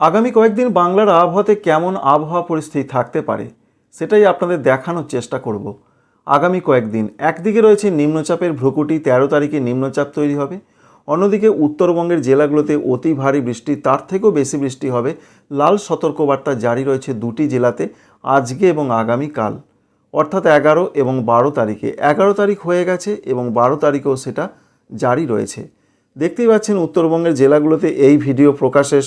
আগামী কয়েকদিন বাংলার আবহাওয়াতে কেমন আবহাওয়া পরিস্থিতি থাকতে পারে, সেটাই আপনাদের দেখানোর চেষ্টা করব। আগামী কয়েকদিন, একদিকে রয়েছে নিম্নচাপের ভ্রুকুটি, তেরো তারিখে নিম্নচাপ তৈরি হবে। অন্যদিকে উত্তরবঙ্গের জেলাগুলোতে অতি ভারী বৃষ্টি, তার থেকেও বেশি বৃষ্টি হবে। লাল সতর্কবার্তা জারি রয়েছে দুটি জেলাতে, আজকে এবং আগামীকাল। অর্থাৎ এগারো এবং বারো তারিখে। এগারো তারিখ হয়ে গেছে এবং বারো তারিখেও সেটা জারি রয়েছে। দেখতেই পাচ্ছেন উত্তরবঙ্গের জেলাগুলোতে এই ভিডিও প্রকাশের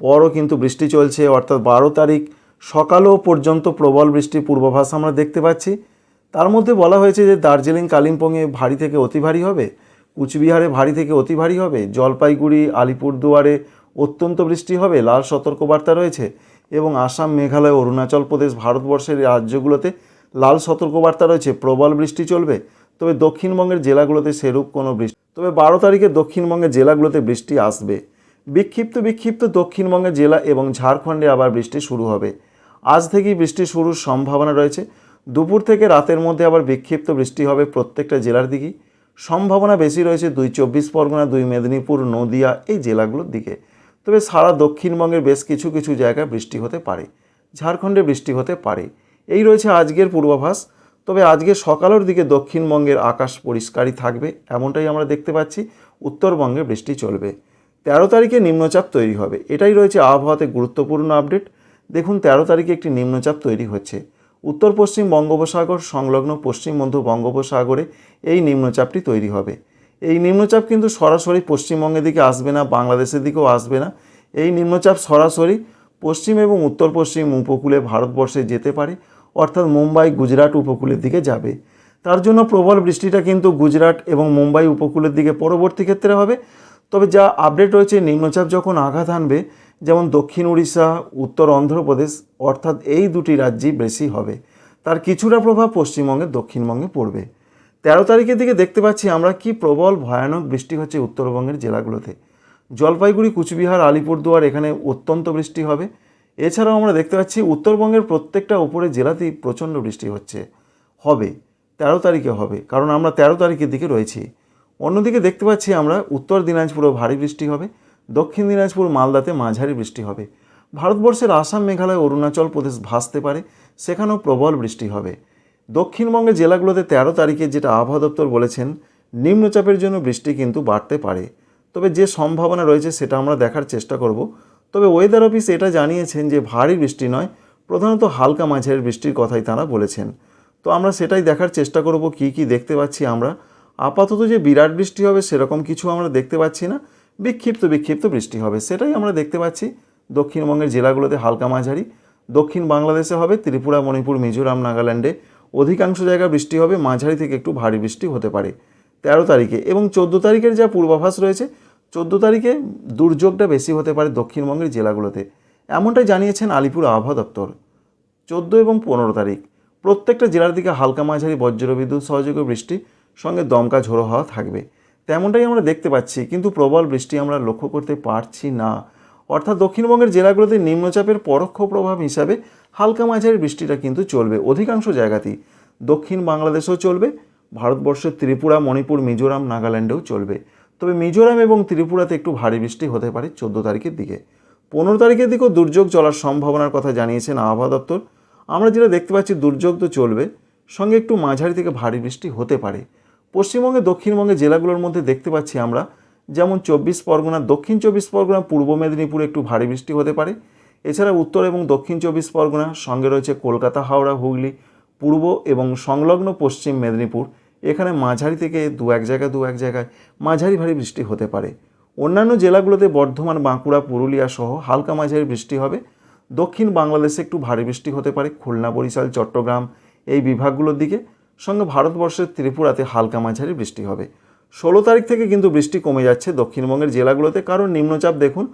পরও কিন্তু বৃষ্টি চলছে। অর্থাৎ বারো তারিখ সকালও পর্যন্ত প্রবল বৃষ্টির পূর্বাভাস আমরা দেখতে পাচ্ছি। তার মধ্যে বলা হয়েছে যে দার্জিলিং, কালিম্পংয়ে ভারী থেকে অতি ভারী হবে। কুচবিহারে ভারী থেকে অতি ভারী হবে। জলপাইগুড়ি, আলিপুরদুয়ারে অত্যন্ত বৃষ্টি হবে। লাল সতর্কবার্তা রয়েছে এবং আসাম, মেঘালয়, অরুণাচল প্রদেশ, ভারতবর্ষের রাজ্যগুলোতে লাল সতর্কবার্তা রয়েছে। প্রবল বৃষ্টি চলবে। তবে দক্ষিণবঙ্গের জেলাগুলোতে সেরূপ কোনো বৃষ্টি তবে বারো তারিখে দক্ষিণবঙ্গের জেলাগুলোতে বৃষ্টি আসবে। বিক্ষিপ্ত বিক্ষিপ্ত দক্ষিণবঙ্গের জেলা এবং ঝাড়খণ্ডে আবার বৃষ্টি শুরু হবে। আজ থেকেই বৃষ্টি শুরুর সম্ভাবনা রয়েছে। দুপুর থেকে রাতের মধ্যে আবার বিক্ষিপ্ত বৃষ্টি হবে প্রত্যেকটা জেলার দিকেই। সম্ভাবনা বেশি রয়েছে দুই চব্বিশ পরগনা, দুই মেদিনীপুর, নদিয়া এই জেলাগুলোর দিকে। তবে সারা দক্ষিণবঙ্গের বেশ কিছু কিছু জায়গায় বৃষ্টি হতে পারে। ঝাড়খণ্ডে বৃষ্টি হতে পারে। এই রয়েছে আজকের পূর্বাভাস। তবে আজকে সকালের দিকে দক্ষিণবঙ্গের আকাশ পরিষ্কারই থাকবে, এমনটাই আমরা দেখতে পাচ্ছি। উত্তরবঙ্গে বৃষ্টি চলবে। তেরো তারিখে নিম্নচাপ তৈরি হবে। এটাই রয়েছে আবহাওয়াতে গুরুত্বপূর্ণ আপডেট। দেখুন, তেরো তারিখে একটি নিম্নচাপ তৈরি হচ্ছে। উত্তর, পশ্চিম বঙ্গোপসাগর সংলগ্ন পশ্চিম মধ্য বঙ্গোপসাগরে এই নিম্নচাপটি তৈরি হবে। এই নিম্নচাপ কিন্তু সরাসরি পশ্চিমবঙ্গের দিকে আসবে না, বাংলাদেশের দিকেও আসবে না। এই নিম্নচাপ সরাসরি পশ্চিম এবং উত্তর, পশ্চিম উপকূলে ভারতবর্ষে যেতে পারে, অর্থাৎ মুম্বাই, গুজরাট উপকূলের দিকে যাবে। তার জন্য প্রবল বৃষ্টিটা কিন্তু গুজরাট এবং মুম্বাই উপকূলের দিকে পরবর্তী ক্ষেত্রে হবে। তবে যা আপডেট রয়েছে, নিম্নচাপ যখন আঘাত আনবে, যেমন দক্ষিণ উড়িষ্যা উত্তর অন্ধ্রপ্রদেশ, অর্থাৎ এই দুটি রাজ্যেই বেশি হবে। তার কিছুটা প্রভাব পশ্চিমবঙ্গে দক্ষিণবঙ্গে পড়বে। তেরো তারিখের দিকে দেখতে পাচ্ছি আমরা কি প্রবল ভয়ানক বৃষ্টি হচ্ছে উত্তরবঙ্গের জেলাগুলোতে। জলপাইগুড়ি, কুচবিহার, আলিপুরদুয়ার এখানে অত্যন্ত বৃষ্টি হবে। এছাড়াও আমরা দেখতে পাচ্ছি উত্তরবঙ্গের প্রত্যেকটা উপরে জেলাতেই প্রচণ্ড বৃষ্টি হচ্ছে। হবে, তেরো তারিখে হবে, কারণ আমরা তেরো তারিখের দিকে রয়েছি। অন্যদিকে দেখতে পাচ্ছি আমরা উত্তর দিনাজপুরেও ভারী বৃষ্টি হবে, দক্ষিণ দিনাজপুর মালদাতে মাঝারি বৃষ্টি হবে। ভারতবর্ষের আসাম, মেঘালয়, অরুণাচল প্রদেশ ভাসতে পারে, সেখানেও প্রবল বৃষ্টি হবে। দক্ষিণবঙ্গের জেলাগুলোতে তেরো তারিখে যেটা আবহাওয়া দপ্তর বলেছেন, নিম্নচাপের জন্য বৃষ্টি কিন্তু বাড়তে পারে। তবে যে সম্ভাবনা রয়েছে সেটা আমরা দেখার চেষ্টা করব। তবে ওয়েদার অফিস এটা জানিয়েছেন যে ভারী বৃষ্টি নয়, প্রধানত হালকা মাঝারি বৃষ্টির কথাই তারা বলেছেন। তো আমরা সেটাই দেখার চেষ্টা করব, কি কি দেখতে পাচ্ছি আমরা। আপাতত যে বিরাট বৃষ্টি হবে সেরকম কিছু আমরা দেখতে পাচ্ছি না। বিক্ষিপ্ত বিক্ষিপ্ত বৃষ্টি হবে, সেটাই আমরা দেখতে পাচ্ছি। দক্ষিণবঙ্গের জেলাগুলোতে হালকা মাঝারি। দক্ষিণ বাংলাদেশে হবে ত্রিপুরা, মণিপুর, মিজোরাম, নাগাল্যান্ডে। অধিকাংশ জায়গায় বৃষ্টি হবে, মাঝারি থেকে একটু ভারী বৃষ্টি হতে পারে। তেরো তারিখে এবং চোদ্দ তারিখের যা পূর্বাভাস রয়েছে, চোদ্দ তারিখে দুর্যোগটা বেশি হতে পারে দক্ষিণবঙ্গের জেলাগুলোতে। এমনটাই জানিয়েছেন আলিপুর আবহাওয়া দপ্তর। চোদ্দ এবং পনেরো তারিখ। প্রত্যেকটা জেলার দিকে হালকা মাঝারি বজ্রবিদ্যুৎ সহযোগে বৃষ্টি। সঙ্গে দমকা ঝোড়ো হাওয়া থাকবে। তেমনটাই আমরা দেখতে পাচ্ছি, কিন্তু প্রবল বৃষ্টি আমরা লক্ষ্য করতে পারছি না। অর্থাৎ দক্ষিণবঙ্গের জেলাগুলোতে নিম্নচাপের পরোক্ষ প্রভাব হিসাবে হালকা মাঝারি বৃষ্টিটা কিন্তু চলবে অধিকাংশ জায়গাতেই। দক্ষিণ বাংলাদেশেও চলবে, ভারতবর্ষের ত্রিপুরা, মণিপুর, মিজোরাম, নাগাল্যান্ডেও চলবে। তবে মিজোরাম এবং ত্রিপুরাতে একটু ভারী বৃষ্টি হতে পারে চোদ্দ তারিখের দিকে। পনেরো তারিখের দিকেও দুর্যোগ চলার সম্ভাবনার কথা জানিয়েছেন আবহাওয়া দপ্তর। আমরা যেটা দেখতে পাচ্ছি, দুর্যোগ তো চলবে, সঙ্গে একটু মাঝারি থেকে ভারী বৃষ্টি হতে পারে। পশ্চিমবঙ্গে, দক্ষিণবঙ্গে জেলাগুলোর মধ্যে দেখতে পাচ্ছি আমরা, যেমন চব্বিশ পরগনা, দক্ষিণ চব্বিশ পরগনা, পূর্ব মেদিনীপুরে একটু ভারী বৃষ্টি হতে পারে। এছাড়া উত্তর এবং দক্ষিণ চব্বিশ পরগনা, সঙ্গে রয়েছে কলকাতা, হাওড়া, হুগলি, পূর্ব এবং সংলগ্ন পশ্চিম মেদিনীপুর। এখানে মাঝারি থেকে দু এক জায়গায়, দু এক জায়গায় মাঝারি ভারী বৃষ্টি হতে পারে। অন্যান্য জেলাগুলোতে বর্ধমান, বাঁকুড়া, পুরুলিয়া সহ হালকা মাঝারি বৃষ্টি হবে। দক্ষিণ বাংলাদেশে একটু ভারী বৃষ্টি হতে পারে, খুলনা, বরিশাল, চট্টগ্রাম, এই বিভাগগুলোর দিকে। সঙ্গে ভারতবর্ষের ত্রিপুরাতে হালকা মাঝারি বৃষ্টি হবে। ষোলো তারিখ থেকে কিন্তু বৃষ্টি কমে যাচ্ছে দক্ষিণবঙ্গের জেলাগুলোতে, কারণ নিম্নচাপ দেখুন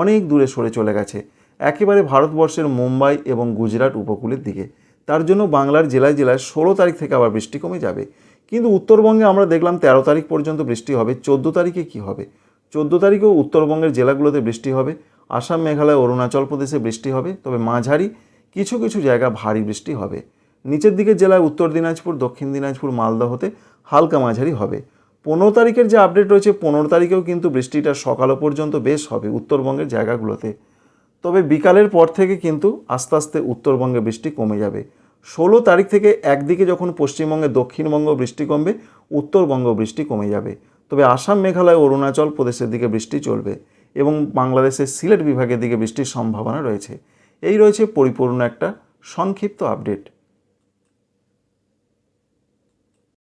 অনেক দূরে সরে চলে গেছে। একেবারে ভারতবর্ষের মুম্বাই এবং গুজরাট উপকূলের দিকে। তার জন্য বাংলার জেলায় জেলায় ষোলো তারিখ থেকে আবার বৃষ্টি কমে যাবে। কিন্তু উত্তরবঙ্গে আমরা দেখলাম তেরো তারিখ পর্যন্ত বৃষ্টি হবে, চোদ্দ তারিখে কি হবে? চোদ্দ তারিখেও উত্তরবঙ্গের জেলাগুলোতে বৃষ্টি হবে, আসাম, মেঘালয়, অরুণাচল প্রদেশে বৃষ্টি হবে, তবে মাঝারি কিছু কিছু জায়গা ভারী বৃষ্টি হবে। নিচের দিকের জেলায় উত্তর দিনাজপুর, দক্ষিণ দিনাজপুর মালদহতে হালকা মাঝারি হবে। পনেরো তারিখের যে আপডেট রয়েছে, পনেরো তারিখেও কিন্তু বৃষ্টিটা সকালও পর্যন্ত বেশ হবে উত্তরবঙ্গের জায়গাগুলোতে। তবে বিকালের পর থেকে কিন্তু আস্তে আস্তে উত্তরবঙ্গে বৃষ্টি কমে যাবে। ষোলো তারিখ থেকে একদিকে যখন পশ্চিমবঙ্গে দক্ষিণবঙ্গ বৃষ্টি কমবে, উত্তরবঙ্গ বৃষ্টি কমে যাবে। তবে আসাম, মেঘালয়, অরুণাচল প্রদেশের দিকে বৃষ্টি চলবে এবং বাংলাদেশের সিলেট বিভাগের দিকে বৃষ্টির সম্ভাবনা রয়েছে। এই রয়েছে পরিপূর্ণ একটা সংক্ষিপ্ত আপডেট